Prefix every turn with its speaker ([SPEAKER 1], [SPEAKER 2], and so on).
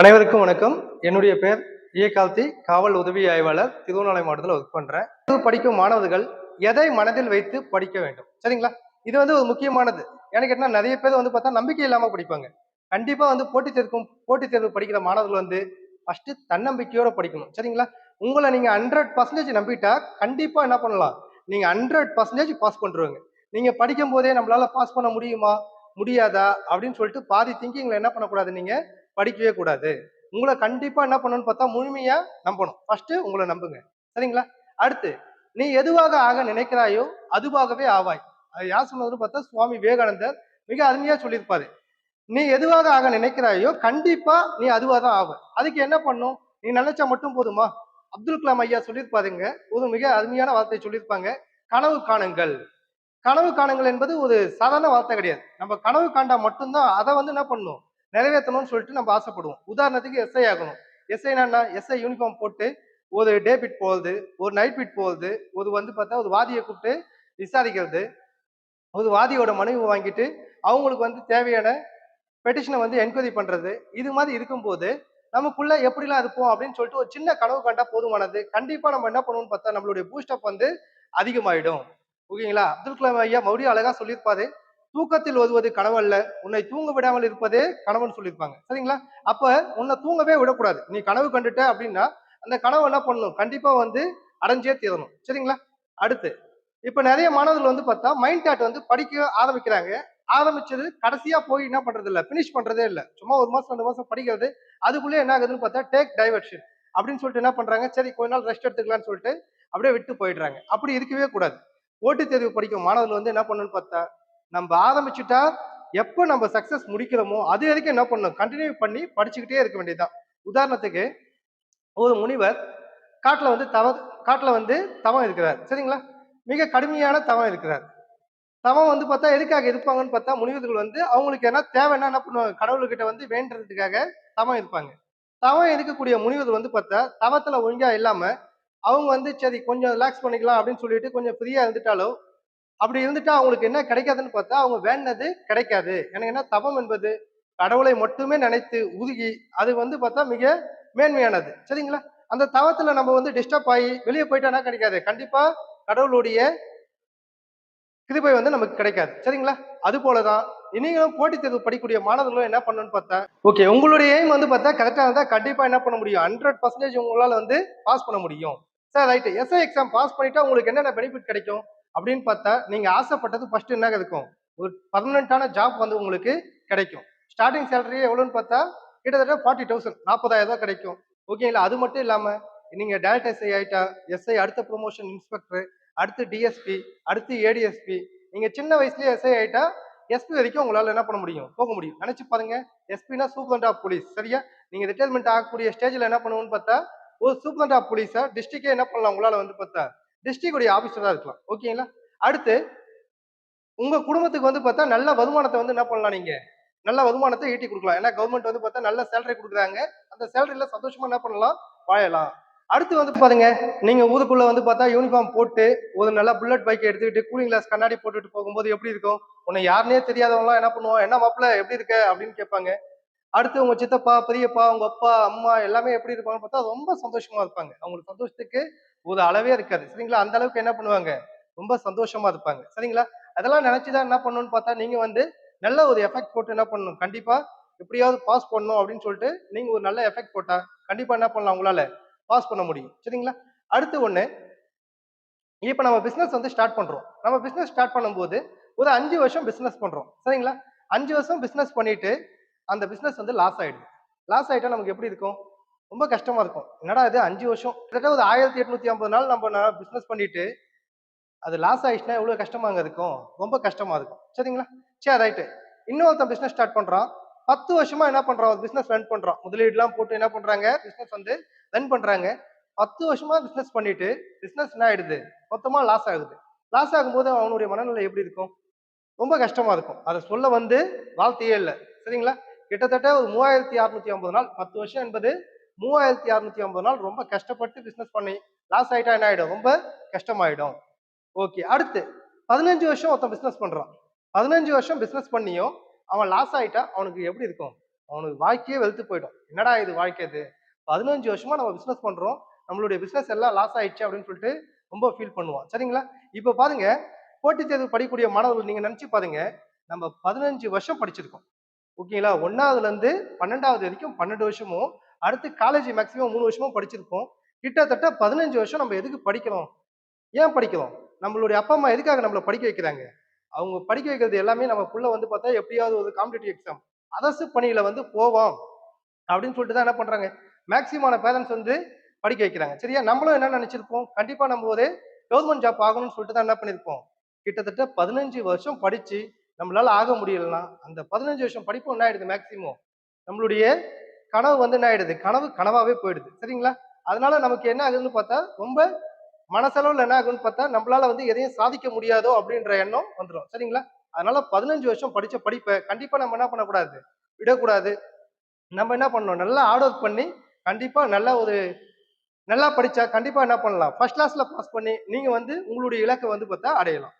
[SPEAKER 1] அனைவருக்கும் வணக்கம். என்னுடைய பேர் இயக்கால்தி காவல் உதவி ஆய்வாளர் திருவண்ணாமலை மாவட்டத்தில் ஒர்க் பண்றேன். படிக்கும் மாணவர்கள் எதை மனதில் வைத்து படிக்க வேண்டும்? சரிங்களா? இது வந்து ஒரு முக்கியமானது. எனக்கு என்ன நிறைய பேர் வந்து பார்த்தா நம்பிக்கை இல்லாம படிப்பாங்க. கண்டிப்பா வந்து போட்டித் தேர்வுக்கும் போட்டித் தேர்வு படிக்கிற மாணவர்கள் வந்து ஃபர்ஸ்ட் தன்னம்பிக்கையோட படிக்கணும். சரிங்களா? உங்களை நீங்க ஹண்ட்ரட் பர்சன்டேஜ் நம்பிட்டா கண்டிப்பா என்ன பண்ணலாம்? நீங்க ஹண்ட்ரட் பர்சன்டேஜ் பாஸ் பண்றவங்க நீங்க படிக்கும் போதே நம்மளால பாஸ் பண்ண முடியுமா? முடியாதா? அப்படின்னு சொல்லிட்டு பாதி திங்கிங்ல என்ன பண்ணக்கூடாது நீங்க? படிக்கவே கூடாது. உங்களை கண்டிப்பா என்ன பண்ணணும்னு பார்த்தா முழுமையா நம்பணும். ஃபர்ஸ்ட் உங்களை நம்புங்க. சரிங்களா? அடுத்து நீ எதுவாக ஆக நினைக்கிறாயோ அதுவாகவே ஆவாய். அது யார் சொன்னதுன்னு பார்த்தா சுவாமி விவேகானந்தர் மிக அருமையா சொல்லியிருப்பாரு. நீ எதுவாக ஆக நினைக்கிறாயோ கண்டிப்பா நீ அதுவாக தான் ஆவ. அதுக்கு என்ன பண்ணும்? நீ நினைச்சா மட்டும் போதுமா? அப்துல் கலாம் ஐயா சொல்லியிருப்பாருங்க. ஒரு மிக அருமையான வார்த்தையை சொல்லியிருப்பாங்க. கனவு காணுங்கள். கனவு காணுங்கள் என்பது ஒரு சாதாரண வார்த்தை கிடையாது. நம்ம கனவு காண்டா மட்டும்தான் அதை வந்து என்ன பண்ணும்? நிறைவேற்றணும்னு சொல்லிட்டு நம்ம ஆசைப்படுவோம். உதாரணத்துக்கு எஸ்ஐ ஆகணும். எஸ்ஐனா எஸ்ஐ யூனிஃபார்ம் போட்டு ஒரு டே பிட் போகுது ஒரு நைட் பிட் போகுது ஒரு வந்து பார்த்தா ஒரு வாதியை கூப்பிட்டு விசாரிக்கிறது ஒரு வாதியோட மனைவி வாங்கிட்டு அவங்களுக்கு வந்து தேவையான பெட்டிஷனை வந்து என்கொயரி பண்ணுறது இது மாதிரி இருக்கும்போது நமக்குள்ள எப்படிலாம் இருப்போம் அப்படின்னு சொல்லிட்டு ஒரு சின்ன கனவு கண்டா போதுமானது. கண்டிப்பாக நம்ம என்ன பண்ணுவோம்னு பார்த்தா நம்மளுடைய பூஸ்டப் வந்து அதிகமாயிடும். ஓகேங்களா? அப்துல் கலாம் ஐயா மறுபடியும் அழகாக சொல்லியிருப்பாரு. தூக்கத்தில் ஒதுவது கனவல்ல உன்னை தூங்க விடாமல் இருப்பதே கனவுன்னு சொல்லியிருப்பாங்க. சரிங்களா? அப்ப உன்னை தூங்கவே விடக்கூடாது. நீ கனவு கண்டுட்ட அப்படின்னா அந்த கனவு என்ன பண்ணணும் கண்டிப்பா வந்து அடைஞ்சே தீரணும். சரிங்களா? அடுத்து இப்ப நிறைய மாணவர்கள் வந்து பார்த்தா மைண்ட் தாட் வந்து படிக்க ஆரம்பிக்கிறாங்க. ஆரம்பிச்சது கடைசியா போய் என்ன பண்றது இல்ல பினிஷ் பண்றதே இல்ல. சும்மா ஒரு மாசம் ரெண்டு மாசம் படிக்கிறது. அதுக்குள்ளே என்ன ஆகுதுன்னு பார்த்தா டேக் டைவர்ஷன் அப்படின்னு சொல்லிட்டு என்ன பண்றாங்க? சரி கொஞ்ச நாள் ரெஸ்ட் எடுத்துக்கலாம்னு சொல்லிட்டு அப்படியே விட்டு போயிடுறாங்க. அப்படி இருக்கவே கூடாது. ஓட்டு தேர்வு படிக்கும் மாணவர்கள் வந்து என்ன பண்ணணும்னு பார்த்தா நம்ம ஆரம்பிச்சுட்டா எப்போ நம்ம சக்சஸ் முடிக்கிறோமோ அது வரைக்கும் என்ன பண்ணணும்? கண்டினியூ பண்ணி படிச்சுக்கிட்டே இருக்க வேண்டியதுதான். உதாரணத்துக்கு ஒரு முனிவர் காட்டில் வந்து தவ காட்டில் வந்து தவம் இருக்கிறார். சரிங்களா? மிக கடுமையான தவம் இருக்கிறார். தவம் வந்து பார்த்தா எதுக்காக இருப்பாங்கன்னு பார்த்தா முனிவர்கள் வந்து அவங்களுக்கு என்ன தேவைன்னா என்ன பண்ணுவாங்க? கடவுள்கிட்ட வந்து வேண்டுறதுக்காக தவம் இருப்பாங்க. தவம் இருக்கக்கூடிய முனிவர்கள் வந்து பார்த்தா தவத்தில் ஒழுங்காக இல்லாமல் அவங்க வந்து சரி கொஞ்சம் ரிலாக்ஸ் பண்ணிக்கலாம் அப்படின்னு சொல்லிட்டு கொஞ்சம் ஃப்ரீயாக இருந்துட்டாலோ அப்படி இருந்துட்டு அவங்களுக்கு என்ன கிடைக்காதுன்னு பார்த்தா அவங்க வேண்டது கிடைக்காது. எனக்கு என்ன தவம் என்பது? கடவுளை மட்டுமே நினைத்து உதுகி அது வந்து பார்த்தா மிக மேன்மையானது. சரிங்களா? அந்த தவத்துல நம்ம வந்து டிஸ்டர்ப் ஆகி வெளியே போயிட்டா என்ன கிடைக்காது? கண்டிப்பா கடவுளுடைய கிருபை வந்து நமக்கு கிடைக்காது. சரிங்களா? அது போலதான் நீங்களும் போட்டித் தேர்வு படிக்கக்கூடிய மாணவர்களும் என்ன பண்ணணும்னு பார்த்தா ஓகே உங்களுடைய எய்ம் வந்து பார்த்தா கரெக்டாக இருந்தால் கண்டிப்பா என்ன பண்ண முடியும்? ஹண்ட்ரட் பர்சன்டேஜ் உங்களால் வந்து பாஸ் பண்ண முடியும். Sir right SI exam pass பண்ணிட்டா உங்களுக்கு என்னென்ன பெனிஃபிட் கிடைக்கும்? அப்படின்னு பார்த்தா நீங்க ஆசைப்பட்டது ஃபர்ஸ்ட் என்ன இருக்கும் ஒரு பர்மனண்டான ஜாப் வந்து உங்களுக்கு கிடைக்கும். ஸ்டார்டிங் சேலரி எவ்வளோன்னு பார்த்தா கிட்டத்தட்ட ஃபார்ட்டி தௌசண்ட் நாற்பதாயிரம் கிடைக்கும். ஓகேங்களா அது மட்டும் இல்லாம நீங்க டேரக்ட் எஸ்ஐ ஆயிட்டா எஸ்ஐ அடுத்த ப்ரொமோஷன் இன்ஸ்பெக்டர் அடுத்து டிஎஸ்பி அடுத்து ஏடிஎஸ்பி நீங்க சின்ன வயசுலயே எஸ்ஐ ஆயிட்டா எஸ்பி வரைக்கும் உங்களால் என்ன பண்ண முடியும்? போக முடியும். நினைச்சு பாருங்க எஸ்பினா சூப்பரண்ட் ஆஃப் போலீஸ் சரியா? நீங்க ரிட்டையர்மெண்ட் ஆகக்கூடிய ஸ்டேஜ்ல என்ன பண்ணுவோம்னு பார்த்தா ஒரு சூப்பரண்ட் ஆஃப் போலீஸா டிஸ்ட்ரிக்டே என்ன பண்ணலாம் உங்களால் வந்து பார்த்தா? டிஸ்ட்ரிக்டுடைய ஆஃபீஸராக இருக்கலாம். ஓகேங்களா அடுத்து உங்க குடும்பத்துக்கு வந்து பார்த்தா நல்ல வருமானத்தை வந்து என்ன பண்ணலாம் நீங்க? நல்ல வருமானத்தை ஈட்டி கொடுக்கலாம். ஏன்னா கவர்மெண்ட் வந்து பார்த்தா நல்ல சேலரி கொடுக்குறாங்க. அந்த சேலரியில சந்தோஷமா என்ன பண்ணலாம்? வாழலாம். அடுத்து வந்து பாருங்க நீங்க ஊருக்குள்ள வந்து பார்த்தா யூனிஃபார்ம் போட்டு ஒரு நல்ல புல்லட் பைக் எடுத்துக்கிட்டு கூலிங் கிளாஸ் கண்ணாடி போட்டுட்டு போகும்போது எப்படி இருக்கும்? உன்னை யாருனே தெரியாதவங்களாம் என்ன பண்ணுவோம் என்ன மாப்பிள்ள எப்படி இருக்க? அப்படின்னு கேட்பாங்க. அடுத்து உங்க சித்தப்பா பெரியப்பா உங்க அப்பா அம்மா எல்லாமே எப்படி இருப்பாங்கன்னு பார்த்தா ரொம்ப சந்தோஷமா இருப்பாங்க. அவங்களுக்கு சந்தோஷத்துக்கு ஒரு அளவே இருக்காது. சரிங்களா? அந்த அளவுக்கு என்ன பண்ணுவாங்க? ரொம்ப சந்தோஷமா இருப்பாங்க. சரிங்களா? அதெல்லாம் நினைச்சுதான் என்ன பண்ணணும்னு பார்த்தா நீங்க வந்து நல்ல ஒரு எஃபெக்ட் போட்டு என்ன பண்ணணும்? கண்டிப்பா எப்படியாவது பாஸ் பண்ணணும் அப்படின்னு சொல்லிட்டு நீங்க ஒரு நல்ல எஃபெக்ட் போட்டா கண்டிப்பா என்ன பண்ணலாம் உங்களால? பாஸ் பண்ண முடியும். சரிங்களா? அடுத்து ஒண்ணு இப்போ நம்ம பிசினஸ் வந்து ஸ்டார்ட் பண்றோம். நம்ம பிசினஸ் ஸ்டார்ட் பண்ணும்போது ஒரு அஞ்சு வருஷம் பிசினஸ் பண்றோம். சரிங்களா? அஞ்சு வருஷம் பிசினஸ் பண்ணிட்டு அந்த பிசினஸ் வந்து லாஸ் ஆயிடுது. லாஸ் ஆயிட்டா நமக்கு எப்படி இருக்கும்? ரொம்ப கஷ்டமா இருக்கும். என்னடா இது அஞ்சு வருஷம்? கிட்டத்தட்ட ஒரு ஆயிரத்தி எட்நூத்தி ஐம்பது நாள் நம்ம பிசினஸ் பண்ணிட்டு அது லாஸ் ஆயிடுச்சுன்னா எவ்வளவு கஷ்டமாங்க இருக்கும்? ரொம்ப கஷ்டமா இருக்கும். சரிங்களா? சரி ரைட்டு இன்னொருத்தன் பிசினஸ் ஸ்டார்ட் பண்றான். பத்து வருஷமா என்ன பண்றான்? பிசினஸ் ரன் பண்றான். முதலீடுலாம் போட்டு என்ன பண்றாங்க? பிசினஸ் வந்து ரன் பண்றாங்க. பத்து வருஷமா பிசினஸ் பண்ணிட்டு பிசினஸ் என்ன ஆயிடுது? மொத்தமா லாஸ் ஆகுது. லாஸ் ஆகும்போது அவனுடைய மனநிலை எப்படி இருக்கும்? ரொம்ப கஷ்டமா இருக்கும். அதை சொல்ல வந்து வாழ்த்தையே இல்லை. சரிங்களா? கிட்டத்தட்ட ஒரு மூவாயிரத்தி அறுநூத்தி ஐம்பது நாள். பத்து வருஷம் என்பது மூவாயிரத்தி அறுநூத்தி ஐம்பது நாள் ரொம்ப கஷ்டப்பட்டு பிஸ்னஸ் பண்ணி லாஸ் ஆகிட்டா என்ன ஆகிடும் ரொம்ப கஷ்டமாயிடும். ஓகே அடுத்து பதினஞ்சு வருஷம் ஒருத்தன் பிஸ்னஸ் பண்ணுறான் பதினஞ்சு வருஷம் பிஸ்னஸ் பண்ணியும் அவன் லாஸ் ஆயிட்டா அவனுக்கு எப்படி இருக்கும்? அவனுக்கு வாழ்க்கையே வெளுத்து போயிடும். என்னடா இது வாழ்க்கை இது பதினஞ்சு வருஷமா நம்ம பிஸ்னஸ் பண்ணுறோம் நம்மளுடைய பிஸ்னஸ் எல்லாம் லாஸ் ஆயிடுச்சு அப்படின்னு சொல்லிட்டு ரொம்ப ஃபீல் பண்ணுவோம் சரிங்களா? இப்போ பாருங்க போட்டித் தேர்வு படிக்கக்கூடிய மாணவர்கள் நீங்கள் நினச்சி பாருங்க நம்ம பதினஞ்சு வருஷம் படிச்சிருக்கோம். ஓகேங்களா ஒன்றாவதுலேருந்து பன்னெண்டாவது வரைக்கும் பன்னெண்டு வருஷமும் அடுத்து காலேஜ் மேக்ஸிமம் மூணு வருஷமும் படிச்சிருப்போம். கிட்டத்தட்ட பதினஞ்சு வருஷம் நம்ம எதுக்கு படிக்கிறோம்? ஏன் படிக்கிறோம்? நம்மளுடைய அப்பா அம்மா எதுக்காக நம்மளை படிக்க வைக்கிறாங்க? அவங்க படிக்க வைக்கிறது எல்லாமே நம்ம புள்ள வந்து பார்த்தா எப்படியாவது ஒரு காம்படிட்டிவ் எக்ஸாம் அரசு பணியில வந்து போவோம். அப்படின்னு சொல்லிட்டு தான் என்ன பண்றாங்க? மேக்சிமான பேரண்ட்ஸ் வந்து படிக்க வைக்கிறாங்க. சரியா? நம்மளும் என்ன நினைச்சிருப்போம்? கண்டிப்பா நம்ம ஒரு கவர்மெண்ட் ஜாப் ஆகணும்னு சொல்லிட்டு தான் என்ன பண்ணிருப்போம்? கிட்டத்தட்ட பதினஞ்சு வருஷம் படிச்சு நம்மளால ஆக முடியலன்னா அந்த பதினஞ்சு வருஷம் படிப்பு என்ன ஆயிடுது மேக்சிமம் நம்மளுடைய கனவு வந்து என்ன ஆயிடுது? கனவு கனவாவே போயிடுது. சரிங்களா? அதனால நமக்கு என்ன ஆகுதுன்னு பார்த்தா ரொம்ப மனசளவில் என்ன ஆகுதுன்னு பார்த்தா நம்மளால வந்து எதையும் சாதிக்க முடியாதோ அப்படின்ற எண்ணம் வந்துடும் சரிங்களா? அதனால பதினஞ்சு வருஷம் படிச்ச படிப்பை கண்டிப்பா நம்ம என்ன பண்ணக்கூடாது? விடக்கூடாது. நம்ம என்ன பண்ணணும்? நல்லா ஹார்ட் ஒர்க் பண்ணி கண்டிப்பா நல்ல ஒரு நல்லா படிச்சா கண்டிப்பா என்ன பண்ணலாம்? ஃபர்ஸ்ட் கிளாஸ்ல பாஸ் பண்ணி நீங்க வந்து உங்களுடைய இலக்கை வந்து பார்த்தா அடையலாம்.